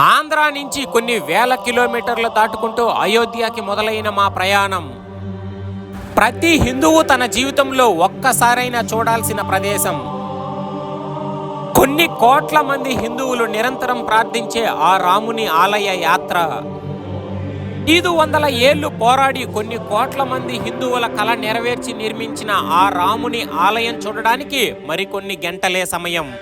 ఆంధ్ర నుంచి కొన్ని వేల కిలోమీటర్లు దాటుకుంటూ అయోధ్యకి మొదలైన మా ప్రయాణం. ప్రతి హిందువు తన జీవితంలో ఒక్కసారైనా చూడాల్సిన ప్రదేశం. కొన్ని కోట్ల మంది హిందువులు నిరంతరం ప్రార్థించే ఆ రాముని ఆలయ యాత్ర. ఐదు వందల ఏళ్ళు పోరాడి కొన్ని కోట్ల మంది హిందువుల కళ నెరవేర్చి నిర్మించిన ఆ రాముని ఆలయం చూడడానికి మరికొన్ని గంటలే సమయం.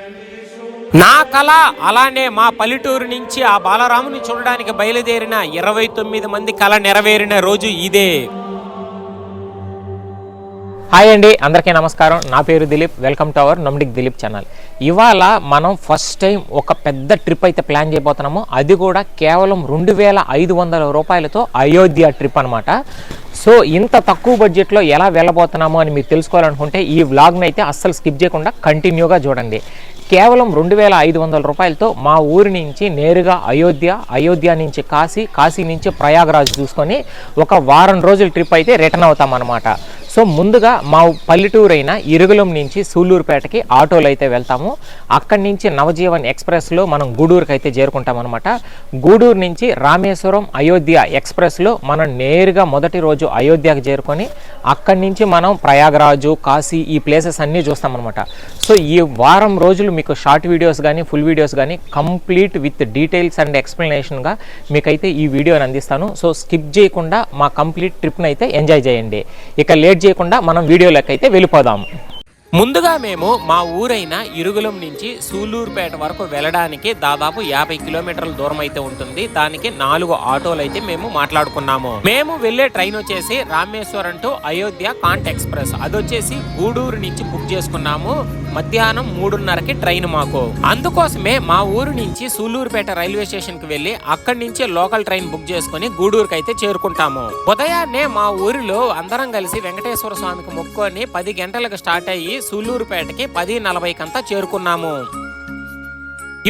నా కళ అలానే మా పల్లెటూరు నుంచి ఆ బాలరాముని చూడడానికి బయలుదేరిన ఇరవై తొమ్మిది మంది కళ నెరవేరిన రోజు ఇదే. హాయ్ అండి అందరికీ నమస్కారం. నా పేరు దిలీప్. వెల్కమ్ టు అవర్ నమ్డిక్ దిలీప్ ఛానల్. ఇవాళ మనం ఫస్ట్ టైం ఒక పెద్ద ట్రిప్ అయితే ప్లాన్ చేయబోతున్నాము. అది కూడా కేవలం రెండు వేల ఐదు వందల రూపాయలతో అయోధ్య ట్రిప్ అనమాట సో ఇంత తక్కువ బడ్జెట్లో ఎలా వెళ్ళబోతున్నామో అని మీరు తెలుసుకోవాలనుకుంటే ఈ వ్లాగ్ని అయితే అస్సలు స్కిప్ చేయకుండా కంటిన్యూగా చూడండి. కేవలం రెండు వేల ఐదు వందల రూపాయలతో మా ఊరి నుంచి నేరుగా అయోధ్య అయోధ్య నుంచి కాశీ కాశీ నుంచి ప్రయాగరాజ్ చూసుకొని ఒక వారం రోజుల ట్రిప్ అయితే రిటర్న్ అవుతామన్నమాట. సో ముందుగా మా పల్లెటూరు అయిన ఇరుగులం నుంచి సూళ్ళూరుపేటకి ఆటోలో అయితే వెళ్తాము. అక్కడి నుంచి నవజీవన్ ఎక్స్ప్రెస్లో మనం గూడూరుకి అయితే చేరుకుంటాం అనమాట గూడూరు నుంచి రామేశ్వరం అయోధ్య ఎక్స్ప్రెస్లో మనం నేరుగా మొదటి రోజు అయోధ్యకు చేరుకొని అక్కడి నుంచి మనం ప్రయాగరాజు కాశీ ఈ ప్లేసెస్ అన్నీ చూస్తామన్నమాట. సో ఈ వారం రోజులు మీకు షార్ట్ వీడియోస్ కానీ ఫుల్ వీడియోస్ కానీ కంప్లీట్ విత్ డీటెయిల్స్ అండ్ ఎక్స్ప్లెనేషన్గా మీకైతే ఈ వీడియోని అందిస్తాను. సో స్కిప్ చేయకుండా మా కంప్లీట్ ట్రిప్ని అయితే ఎంజాయ్ చేయండి. ఇక లేట్ చేయకుండా మనం వీడియోలోకి అయితే వెళ్ళిపోదాం. ముందుగా మేము మా ఊరైన ఇరుగులం నుంచి సూలూరుపేట వరకు వెళ్ళడానికి దాదాపు యాభై కిలోమీటర్ల దూరం అయితే ఉంటుంది. దానికి నాలుగు ఆటోలు అయితే మేము మాట్లాడుకున్నాము. మేము వెళ్ళే ట్రైన్ వచ్చేసి Rameswaram to Ayodhya Cantt Express. అది వచ్చేసి గూడూరు నుంచి బుక్ చేసుకున్నాము. మధ్యాహ్నం మూడున్నరకి ట్రైన్ మాకు. అందుకోసమే మా ఊరు నుంచి సూలూరుపేట రైల్వే స్టేషన్కి వెళ్ళి అక్కడి నుంచి లోకల్ ట్రైన్ బుక్ చేసుకుని గూడూరుకి అయితే చేరుకుంటాము. ఉదయాన్నే మా ఊరిలో అందరం కలిసి వెంకటేశ్వర స్వామికి మొక్కుకొని పది గంటలకు స్టార్ట్ అయ్యి సూలూరుపేటకి పది నలభైకంతా చేరుకున్నాము.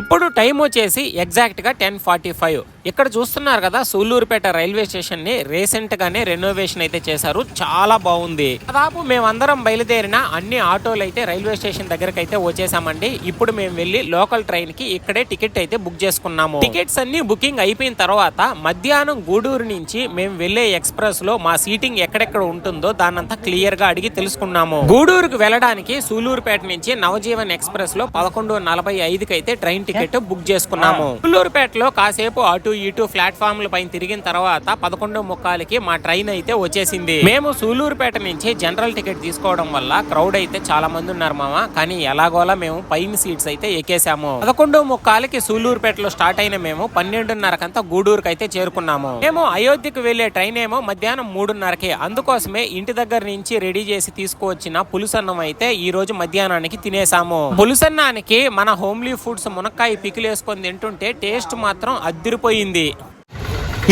ఇప్పుడు టైం వచ్చేసి ఎగ్జాక్ట్గా టెన్ ఫార్టీ ఫైవ్. ఇక్కడ చూస్తున్నారు కదా సూలూరుపేట రైల్వే స్టేషన్ని రీసెంట్ గానే రెనోవేషన్ అయితే చేశారు. చాలా బాగుంది. దాదాపు మేమందరం బయలుదేరిన అన్ని ఆటోలు అయితే రైల్వే స్టేషన్ దగ్గరకు అయితే వచ్చేసామండి. ఇప్పుడు మేము వెళ్ళి లోకల్ ట్రైన్కి ఇక్కడే టికెట్ అయితే బుక్ చేసుకున్నాము. టికెట్స్ అన్ని బుకింగ్ అయిపోయిన తర్వాత మధ్యాహ్నం గూడూరు నుంచి మేము వెళ్ళే ఎక్స్ప్రెస్లో మా సీటింగ్ ఎక్కడెక్కడ ఉంటుందో దాన్నంతా క్లియర్గా అడిగి తెలుసుకున్నాము. గూడూరుకు వెళ్ళడానికి సూలూరుపేట నుంచి నవజీవన్ ఎక్స్ప్రెస్లో పదకొండు నలభై ఐదుకి అయితే ట్రైన్ టికెట్ బుక్ చేసుకున్నాము. సూలూరుపేటలో కాసేపు అటు ఇటు ప్లాట్ఫామ్ పైన తిరిగిన తర్వాత పదకొండు ముక్కాలకి మా ట్రైన్ అయితే వచ్చేసింది. మేము సూలూరుపేట నుంచి జనరల్ టికెట్ తీసుకోవడం వల్ల క్రౌడ్ అయితే చాలా మంది ఉన్నారు మామ. కానీ ఎలాగోలా మేము పైన సీట్స్ అయితే ఎక్కేసాము పదకొండు ముక్కాలకి సూలూరుపేటలో స్టార్ట్ అయిన మేము పన్నెండున్నరకంతా గూడూరుకి అయితే చేరుకున్నాము. మేము అయోధ్యకు వెళ్ళే ట్రైన్ ఏమో మధ్యాహ్నం మూడున్నరకి. అందుకోసమే ఇంటి దగ్గర నుంచి రెడీ చేసి తీసుకువచ్చిన పులుసన్నం అయితే ఈ రోజు మధ్యాహ్నానికి తినేసాము పులుసన్నానికి మన హోమ్లీ ఫుడ్స్ మునక్కాయ పికిలేసుకొని తింటుంటే టేస్ట్ మాత్రం అద్దిరిపోయింది.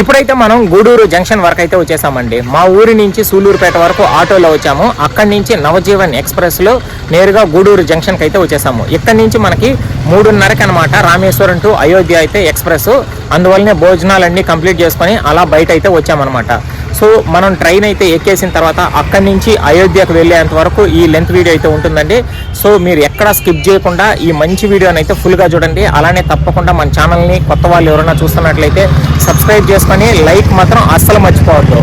ఇప్పుడైతే మనం గూడూరు జంక్షన్ వరకు అయితే వచ్చేసామండి. మా ఊరి నుంచి సూలూరుపేట వరకు ఆటోలో వచ్చాము. అక్కడి నుంచి నవజీవన్ ఎక్స్ప్రెస్లో నేరుగా గూడూరు జంక్షన్కి అయితే వచ్చేసాము. ఇక్కడి నుంచి మనకి మూడున్నరకి అనమాట రామేశ్వరం టు అయోధ్య అయితే ఎక్స్ప్రెస్. అందువల్లనే భోజనాలన్నీ కంప్లీట్ చేసుకొని అలా బయట అయితే వచ్చామన్నమాట. సో మనం ట్రైన్ అయితే ఎక్కేసిన తర్వాత అక్కడి నుంచి అయోధ్యకు వెళ్ళేంత వరకు ఈ లెంత్ వీడియో అయితే ఉంటుందండి. సో మీరు ఎక్కడ స్కిప్ చేయకుండా ఈ మంచి వీడియోని అయితే ఫుల్గా చూడండి. అలానే తప్పకుండా మన ఛానల్ని కొత్త వాళ్ళు ఎవరైనా చూస్తున్నట్లయితే సబ్స్క్రైబ్ చేసుకొని లైక్ మాత్రం అస్సలు మర్చిపోవద్దు.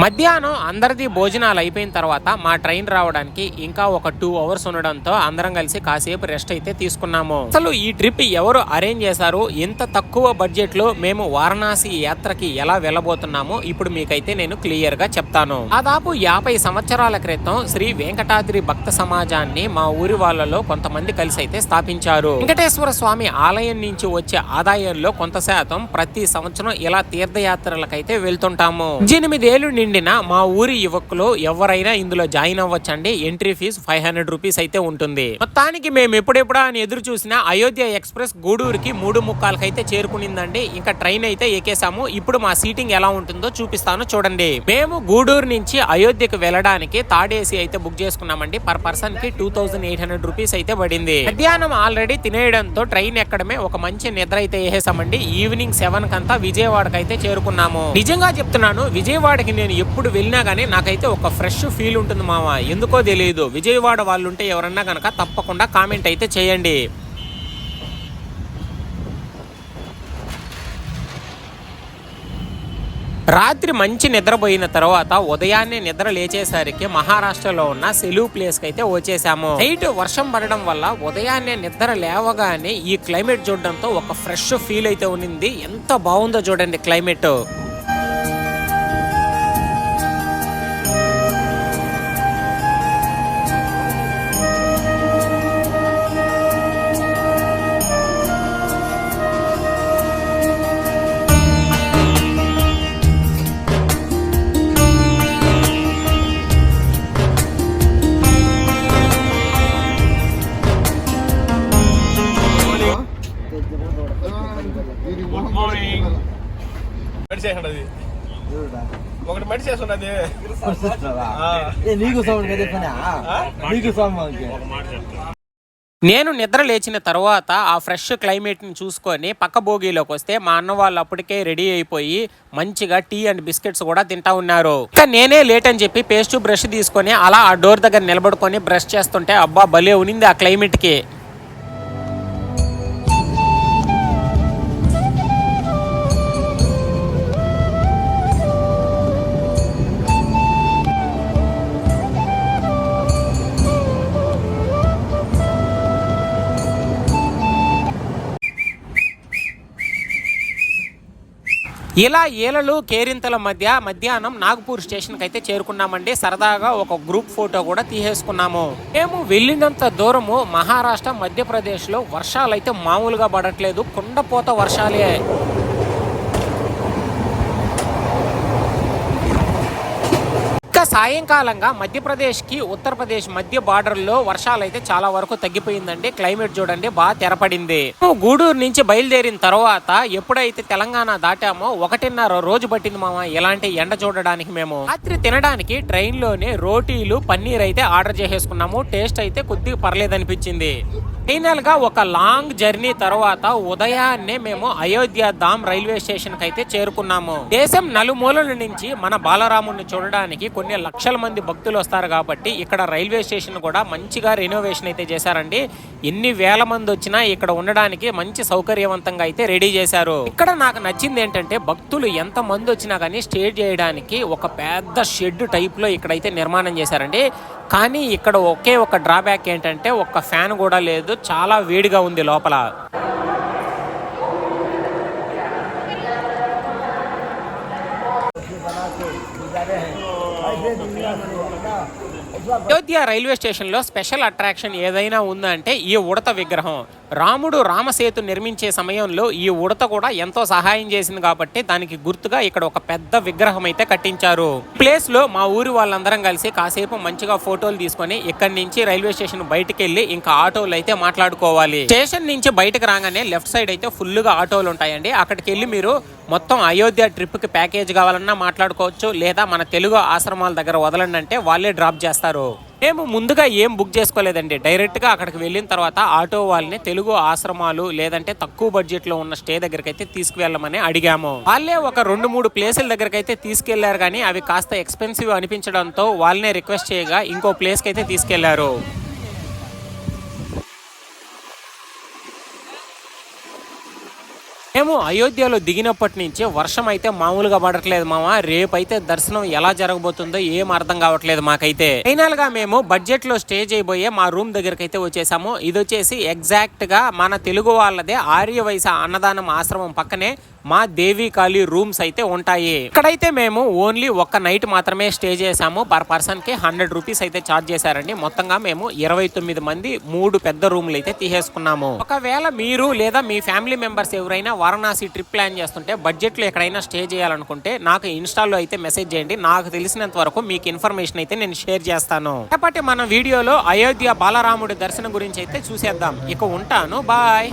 మధ్యాహ్నం అందరిది భోజనాలు అయిపోయిన తర్వాత మా ట్రైన్ రావడానికి ఇంకా ఒక టూ అవర్స్ ఉండడంతో అందరం కలిసి కాసేపు రెస్ట్ అయితే తీసుకున్నాము. అసలు ఈ ట్రిప్ ఎవరు అరేంజ్ చేశారు? ఇంత తక్కువ బడ్జెట్లో మేము వారణాసి యాత్రకి ఎలా వెళ్ళబోతున్నామో? ఇప్పుడు మీకైతే నేను క్లియర్గా చెప్తాను. దాదాపు యాభై సంవత్సరాల క్రితం శ్రీ వెంకటాద్రి భక్త సమాజాన్ని మా ఊరి వాళ్ళలో కొంతమంది కలిసి అయితే స్థాపించారు. వెంకటేశ్వర స్వామి ఆలయం నుంచి వచ్చే ఆదాయంలో కొంత శాతం ప్రతి సంవత్సరం ఇలా తీర్థయాత్రలకైతే వెళ్తుంటాము. ఎనిమిదేళ్ళు నిండిన మా ఊరి యువకులు ఎవరైనా ఇందులో join అవ్వచ్చండి. Entry fee five hundred rupees అయితే ఉంటుంది. మొత్తానికి మేము ఎప్పుడెప్పుడా అని ఎదురు చూసిన అయోధ్య ఎక్స్ప్రెస్ గూడూరుకి మూడు ముక్కాలకైతే చేరుకునిందండి. ఇంకా ట్రైన్ అయితే ఎక్కేసాము ఇప్పుడు మా సీటింగ్ ఎలా ఉంటుందో చూపిస్తాను చూడండి. మేము గూడూరు నుంచి అయోధ్యకు వెళ్ళడానికి థర్డ్ ఏసీ అయితే బుక్ చేసుకున్నామండి. పర్ పర్సన్కి two thousand eight hundred rupees అయితే పడింది. మధ్యాహ్నం ఆల్రెడీ తినేయడంతో ట్రైన్ ఎక్కడమే ఒక మంచి నిద్ర అయితే వేసేసామండి. ఈవినింగ్ సెవెన్ కంతా విజయవాడకి అయితే చేరుకున్నాము. నిజంగా చెప్తున్నాను విజయవాడకి నేను ఎప్పుడు వెళ్ళినా కానీ నాకైతే ఒక ఫ్రెష్ ఫీల్ ఉంటుంది మామ ఎందుకో తెలియదు విజయవాడ వాళ్ళు ఉంటే ఎవరన్నా కనుక తప్పకుండా కామెంట్ అయితే చేయండి. రాత్రి మంచి నిద్రపోయిన తర్వాత ఉదయాన్నే నిద్ర లేచేసరికి మహారాష్ట్రలో ఉన్న సెలువు ప్లేస్కి అయితే వచ్చేసాము. నైట్ వర్షం పడడం వల్ల ఉదయాన్నే నిద్ర లేవగానే ఈ క్లైమేట్ చూడడంతో ఒక ఫ్రెష్ ఫీల్ అయితే ఉన్నింది. ఎంత బాగుందో చూడండి క్లైమేట్. మెడిసేషన్ అది ఒకటి మెడిసేషన్ ఏ నీకు సౌండ్ నీకు సౌండ్ నేను నిద్ర లేచిన తర్వాత ఆ ఫ్రెష్ క్లైమేట్ని చూసుకొని పక్క బోగీలోకి వస్తే మా అన్న వాళ్ళు అప్పటికే రెడీ అయిపోయి మంచిగా టీ అండ్ బిస్కెట్స్ కూడా తింటా ఉన్నారు. ఇంకా నేనే లేట్ అని చెప్పి పేస్ట్ బ్రష్ తీసుకొని అలా ఆ డోర్ దగ్గర నిలబడుకొని బ్రష్ చేస్తుంటే అబ్బా భలే ఉనింది ఆ క్లైమేట్ ఇలా ఏలలు కేరింతల మధ్య మధ్యాహ్నం నాగపూర్ స్టేషన్కి అయితే చేరుకున్నామండి. సరదాగా ఒక గ్రూప్ ఫోటో కూడా తీసేసుకున్నాము. మేము వెళ్ళినంత దూరము మహారాష్ట్ర మధ్యప్రదేశ్లో వర్షాలు అయితే మామూలుగా పడట్లేదు. కుండపోత వర్షాలే. ఇంకా సాయంకాలంగా మధ్యప్రదేశ్కి ఉత్తరప్రదేశ్ మధ్య బార్డర్లో వర్షాలు అయితే చాలా వరకు తగ్గిపోయిందండి. క్లైమేట్ చూడండి బాగా తెరపడింది. గూడూరు నుంచి బయలుదేరిన తర్వాత ఎప్పుడైతే తెలంగాణ దాటామో ఒకటిన్నర రోజు పట్టింది మామ ఇలాంటి ఎండ చూడడానికి మేము. రాత్రి తినడానికి ట్రైన్లోనే రోటీలు పన్నీర్ అయితే ఆర్డర్ చేసేసుకున్నాము. టేస్ట్ అయితే కొద్దిగా పర్లేదనిపించింది. ఫైనల్గా ఒక లాంగ్ జర్నీ తర్వాత ఉదయాన్నే మేము అయోధ్య ధామ్ రైల్వే స్టేషన్కి అయితే చేరుకున్నాము. దేశం నలుమూలల నుంచి మన బాలరాముని చూడడానికి కొన్ని లక్షల మంది భక్తులు వస్తారు కాబట్టి ఇక్కడ రైల్వే స్టేషన్ కూడా మంచిగా రెనోవేషన్ అయితే చేశారండి. ఎన్ని వేల మంది వచ్చినా ఇక్కడ ఉండడానికి మంచి సౌకర్యవంతంగా అయితే రెడీ చేశారు. ఇక్కడ నాకు నచ్చింది ఏంటంటే భక్తులు ఎంత మంది వచ్చినా కానీ స్టే చేయడానికి ఒక పెద్ద షెడ్ టైప్లో ఇక్కడైతే నిర్మాణం చేశారండి. కానీ ఇక్కడ ఒకే ఒక డ్రాబ్యాక్ ఏంటంటే ఒక్క ఫ్యాన్ కూడా లేదు. చాలా వేడిగా ఉంది లోపల. అయోధ్య రైల్వే స్టేషన్లో స్పెషల్ అట్రాక్షన్ ఏదైనా ఉందంటే ఈ ఉడత విగ్రహం. రాముడు రామసేతు నిర్మించే సమయంలో ఈ ఉడత కూడా ఎంతో సహాయం చేసింది కాబట్టి దానికి గుర్తుగా ఇక్కడ ఒక పెద్ద విగ్రహం అయితే కట్టించారు. ప్లేస్లో మా ఊరి వాళ్ళందరం కలిసి కాసేపు మంచిగా ఫోటోలు తీసుకొని ఇక్కడి నుంచి రైల్వే స్టేషన్ బయటకు వెళ్ళి ఇంకా ఆటోలు అయితే మాట్లాడుకోవాలి. స్టేషన్ నుంచి బయటకు రాగానే లెఫ్ట్ సైడ్ అయితే ఫుల్గా ఆటోలు ఉంటాయండి. అక్కడికి వెళ్ళి మీరు మొత్తం అయోధ్య ట్రిప్కి ప్యాకేజ్ కావాలన్నా మాట్లాడుకోవచ్చు లేదా మన తెలుగు ఆశ్రమాల దగ్గర వదలండి అంటే వాళ్ళే డ్రాప్ చేస్తారు. మేము ముందుగా ఏం బుక్ చేసుకోలేదండి. డైరెక్ట్గా అక్కడికి వెళ్ళిన తర్వాత ఆటో వాళ్ళని తెలుగు ఆశ్రమాలు లేదంటే తక్కువ బడ్జెట్లో ఉన్న స్టే దగ్గరికి అయితే తీసుకువెళ్ళమని అడిగాము. వాళ్ళే ఒక రెండు మూడు ప్లేసుల దగ్గరికి అయితే తీసుకెళ్ళారు కానీ అవి కాస్త ఎక్స్పెన్సివ్ అనిపించడంతో వాళ్ళనే రిక్వెస్ట్ చేయగా ఇంకో ప్లేస్కి అయితే తీసుకెళ్ళారు. మేము అయోధ్యలో దిగినప్పటి నుంచి వర్షం అయితే మామూలుగా పడట్లేదు మామ. రేపైతే దర్శనం ఎలా జరగబోతుందో ఏం అర్థం కావట్లేదు మాకైతే. ఫైనల్గా మేము బడ్జెట్లో స్టే చేయబోయే మా రూమ్ దగ్గరకి అయితే వచ్చేసాము. ఇది వచ్చేసి ఎగ్జాక్ట్గా మన తెలుగు వాళ్ళదే ఆర్య అన్నదానం ఆశ్రమం పక్కనే మా దేవి కాళీ రూమ్స్ అయితే ఉంటాయి. ఇక్కడైతే మేము ఓన్లీ ఒక్క నైట్ మాత్రమే స్టే చేసాము పర్ పర్సన్కి హండ్రెడ్ రూపీస్ అయితే చార్జ్ చేశారండి. మొత్తంగా మేము ఇరవై తొమ్మిది మంది మూడు పెద్ద రూమ్లు అయితే తీసేసుకున్నాము. ఒకవేళ మీరు లేదా మీ ఫ్యామిలీ మెంబర్స్ ఎవరైనా వారణాసి ట్రిప్ ప్లాన్ చేస్తుంటే బడ్జెట్లో ఎక్కడైనా స్టే చేయాలనుకుంటే నాకు ఇన్స్టాల్లో అయితే మెసేజ్ చేయండి. నాకు తెలిసినంత వరకు మీకు ఇన్ఫర్మేషన్ అయితే నేను షేర్ చేస్తాను. కాబట్టి మన వీడియోలో అయోధ్య బాలరాముడి దర్శనం గురించి అయితే చూసేద్దాం. ఇక ఉంటాను. బాయ్.